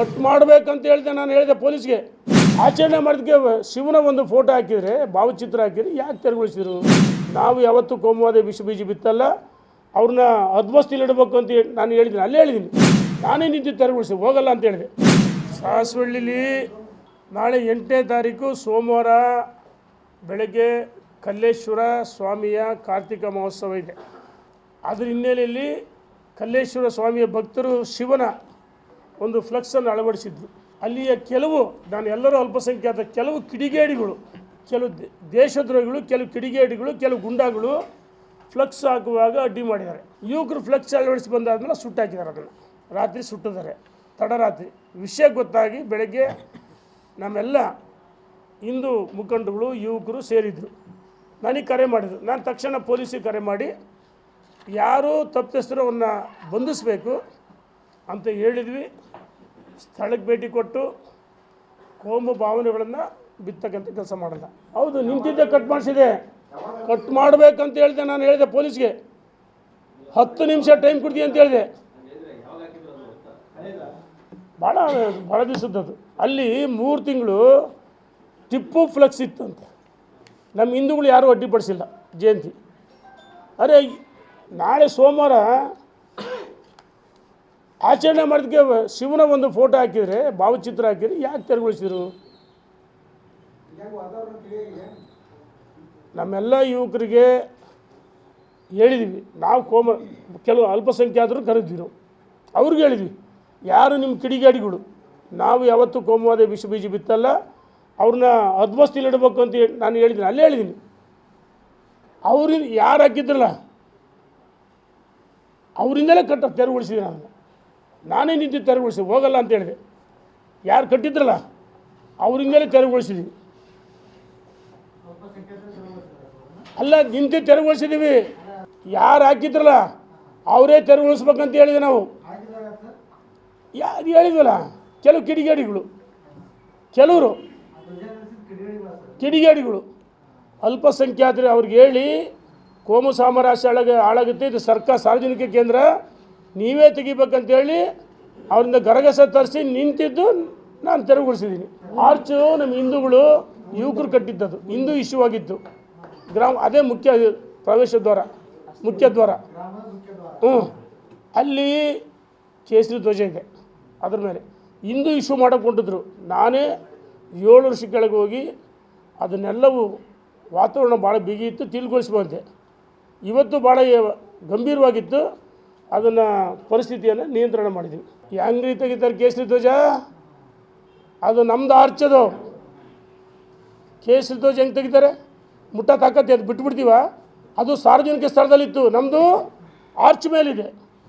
Cut ಮಾಡಬೇಕಂತ ಹೇಳಿದೆ ನಾನು ಹೇಳಿದೆ ಪೊಲೀಸ್ಗೆ. ಆಚರಣೆ ಮಾಡಿದ್ಕೆ ಶಿವನ ಒಂದು ಫೋಟೋ ಹಾಕಿದರೆ, ಭಾವಚಿತ್ರ ಹಾಕಿದ್ರೆ ಯಾಕೆ ತೆರವುಗೊಳಿಸಿದ್ರು? ನಾವು ಯಾವತ್ತೂ ಕೋಮುವಾದ ವಿಷ ಬೀಜ ಬಿತ್ತಲ್ಲ ಅವ್ರನ್ನ ಅದ್ವಸ್ತಿಲಿ ಇಡಬೇಕು ಅಂತ ನಾನು ಹೇಳಿದ್ದೀನಿ, ಅಲ್ಲೇ ಹೇಳಿದ್ದೀನಿ. ನಾನೇ ನಿಂತು ತೆರವುಗೊಳಿಸಿ, ಹೋಗಲ್ಲ ಅಂತ ಹೇಳಿದೆ. ಸಾಸವಳ್ಳಿಲಿ ನಾಳೆ ಎಂಟನೇ ತಾರೀಕು ಸೋಮವಾರ ಬೆಳಗ್ಗೆ ಕಲ್ಲೇಶ್ವರ ಸ್ವಾಮಿಯ ಕಾರ್ತಿಕ ಮಹೋತ್ಸವ ಇದೆ. ಅದರ ಹಿನ್ನೆಲೆಯಲ್ಲಿ ಕಲ್ಲೇಶ್ವರ ಸ್ವಾಮಿಯ ಭಕ್ತರು ಶಿವನ ಒಂದು ಫ್ಲೆಕ್ಸನ್ನು ಅಳವಡಿಸಿದ್ರು. ಅಲ್ಲಿಯ ಕೆಲವು, ನಾನು ಎಲ್ಲರೂ ಅಲ್ಪಸಂಖ್ಯಾತ ಕೆಲವು ಕಿಡಿಗೇಡಿಗಳು, ಕೆಲವು ದೇಶದ್ರೋಹಿಗಳು, ಕೆಲವು ಕಿಡಿಗೇಡಿಗಳು, ಕೆಲವು ಗುಂಡಾಗಳು ಫ್ಲೆಕ್ಸ್ ಹಾಕುವಾಗ ಅಡ್ಡಿ ಮಾಡಿದ್ದಾರೆ. ಯುವಕರು ಫ್ಲೆಕ್ಸ್ ಅಳವಡಿಸಿ ಬಂದಾದ್ಮೇಲೆ ಸುಟ್ಟಾಕಿದ್ದಾರೆ ಅದನ್ನು. ರಾತ್ರಿ ಸುಟ್ಟಿದ್ದಾರೆ. ತಡರಾತ್ರಿ ವಿಷಯ ಗೊತ್ತಾಗಿ ಬೆಳಗ್ಗೆ ನಮ್ಮೆಲ್ಲ ಹಿಂದೂ ಮುಖಂಡಗಳು ಯುವಕರು ಸೇರಿದರು. ನನಗೆ ಕರೆ ಮಾಡಿದರು. ನಾನು ತಕ್ಷಣ ಪೊಲೀಸಿಗೆ ಕರೆ ಮಾಡಿ, ಯಾರು ತಪ್ಪಿಸ್ತರೋ ಅವನ್ನ ಬಂಧಿಸಬೇಕು. ಅಂತ ಹೇಳಿದ್ವಿ. ಸ್ಥಳಕ್ಕೆ ಭೇಟಿ ಕೊಟ್ಟು ಕೋಮು ಭಾವನೆಗಳನ್ನು ಬಿತ್ತಕ್ಕಂಥ ಕೆಲಸ ಮಾಡಲ್ಲ. ಹೌದು, ನಿಂತಿದ್ದೆ ಕಟ್ ಮಾಡಿಸಿದೆ. ಕಟ್ ಮಾಡಬೇಕಂತ ಹೇಳಿದೆ ನಾನು ಹೇಳಿದೆ ಪೊಲೀಸ್ಗೆ. ಹತ್ತು ನಿಮಿಷ ಟೈಮ್ ಕೊಡ್ತೀನಿ ಅಂತ ಹೇಳಿದೆ. ಭಾಳ ಭಾಳ ದಿವಸದ್ದು ಅಲ್ಲಿ ಮೂರು ತಿಂಗಳು ಟಿಪ್ಪು ಫ್ಲೆಕ್ಸ್ ಇತ್ತಂತೆ. ನಮ್ಮ ಹಿಂದೂಗಳು ಯಾರೂ ಅಡ್ಡಿಪಡಿಸಿಲ್ಲ. ಜಯಂತಿ. ಅರೆ, ನಾಳೆ ಸೋಮವಾರ ಆಚರಣೆ ಮಾಡಿದ್ಕೆ ಶಿವನ ಒಂದು ಫೋಟೋ ಹಾಕಿದರೆ, ಭಾವಚಿತ್ರ ಹಾಕಿದ್ರೆ ಯಾಕೆ ತೆರವುಗೊಳಿಸಿದ್ರು ನಮ್ಮೆಲ್ಲ ಯುವಕರಿಗೆ ಹೇಳಿದ್ವಿ. ನಾವು ಕೋಮ, ಕೆಲವು ಅಲ್ಪಸಂಖ್ಯಾತರು ಕರೆದ್ವಿ ನಾವು ಅವ್ರಿಗೆ ಹೇಳಿದ್ವಿ. ಯಾರು ನಿಮ್ಮ ಕಿಡಿಗಾಡಿಗಳು? ನಾವು ಯಾವತ್ತೂ ಕೋಮವಾದ ವಿಷ ಬೀಜ ಬಿತ್ತಲ್ಲ. ಅವ್ರನ್ನ ಅದ್ವಸ್ತಿಲಿ ಇಡಬೇಕು ಅಂತ ನಾನು ಹೇಳಿದ್ದೀನಿ ಅಲ್ಲೇ ಹೇಳಿದ್ದೀನಿ ಅವ್ರಿಂದ ಯಾರು ಹಾಕಿದ್ರಲ್ಲ? ಅವರಿಂದಲೇ ಕಟ್ಟ ತೆರವುಗೊಳಿಸಿದೆ ನಾನು. ನಾನೇ ನಿಂತು ತೆರವುಗೊಳಿಸಿ, ಹೋಗಲ್ಲ ಅಂತ ಹೇಳಿದೆ. ಯಾರು ಕಟ್ಟಿದ್ರಲ್ಲ, ಅವರಿಂದಲೇ ತೆರವುಗೊಳಿಸಿದ್ವಿ. ಅಲ್ಲ, ನಿಂತು ತೆರವುಗೊಳಿಸಿದ್ದೀವಿ ಯಾರು ಹಾಕಿದ್ರಲ್ಲ, ಅವರೇ ತೆರವುಗೊಳಿಸ್ಬೇಕಂತ ಹೇಳಿದೆ ನಾವು. ಯಾರು ಹೇಳಿದ್ವಲ್ಲ, ಕೆಲವು ಕಿಡಿಗೇಡಿಗಳು. ಕೆಲವರು ಕಿಡಿಗೇಡಿಗಳು. ಅಲ್ಪಸಂಖ್ಯಾತರು, ಅವ್ರಿಗೆ ಹೇಳಿ, ಕೋಮು ಸಾಮರಾಸ್ಯ ಹಾಳಾಗ ಹಾಳಾಗುತ್ತೆ ಇದು ಸರ್ಕಾರ, ಸಾರ್ವಜನಿಕ ಕೇಂದ್ರ. ನೀವೇ ತೆಗಿಬೇಕಂತೇಳಿ ಅವರಿಂದ ಗರಗಸ ತರಿಸಿ ನಿಂತಿದ್ದು ನಾನು ತೆರವುಗೊಳಿಸಿದ್ದೀನಿ. ಆರ್ಚು ನಮ್ಮ ಹಿಂದೂಗಳು ಯುವಕರು ಕಟ್ಟಿದ್ದದು ಹಿಂದೂ ಇಶ್ಯೂ ಆಗಿತ್ತು. ಗ್ರಾಮ, ಅದೇ ಮುಖ್ಯ ಪ್ರವೇಶ ದ್ವಾರ, ಮುಖ್ಯ ದ್ವಾರ. ಹ್ಞೂ. ಅಲ್ಲಿ ಕೇಸರಿ ಧ್ವಜ ಇದೆ. ಅದ್ರ ಮೇಲೆ. ಹಿಂದೂ ಇಶ್ಯೂ ಮಾಡೋಕೆ ಹೊಂಟಿದ್ರು ನಾನೇ ಏಳು ವರ್ಷ ಕೆಳಗೆ ಹೋಗಿ ಅದನ್ನೆಲ್ಲವೂ ವಾತಾವರಣ ಭಾಳ ಇತ್ತು ತಿಳ್ಗೊಳಿಸ್ಬಂತೆ ಇವತ್ತು ಭಾಳ ಗಂಭೀರವಾಗಿತ್ತು. ಅದನ್ನು ಪರಿಸ್ಥಿತಿಯನ್ನು ನಿಯಂತ್ರಣ ಮಾಡಿದ್ವಿ. ಅಂಗಡಿ ತೆಗಿತಾರೆ ಕೇಸರಿ ಧ್ವಜ? ಅದು ನಮ್ದು ಆರ್ಚದು. ಕೇಸರಿ ಧ್ವಜ ಹೆಂಗೆ ತೆಗಿತಾರೆ? ಮುಟ್ಟ ತಾಕತ್ತೆ ಅದು ಬಿಟ್ಬಿಡ್ತೀವ? ಅದು ಸಾರ್ವಜನಿಕ ಸ್ಥಳದಲ್ಲಿತ್ತು. ನಮ್ಮದು ಆರ್ಚ್ ಮೇಲಿದೆ.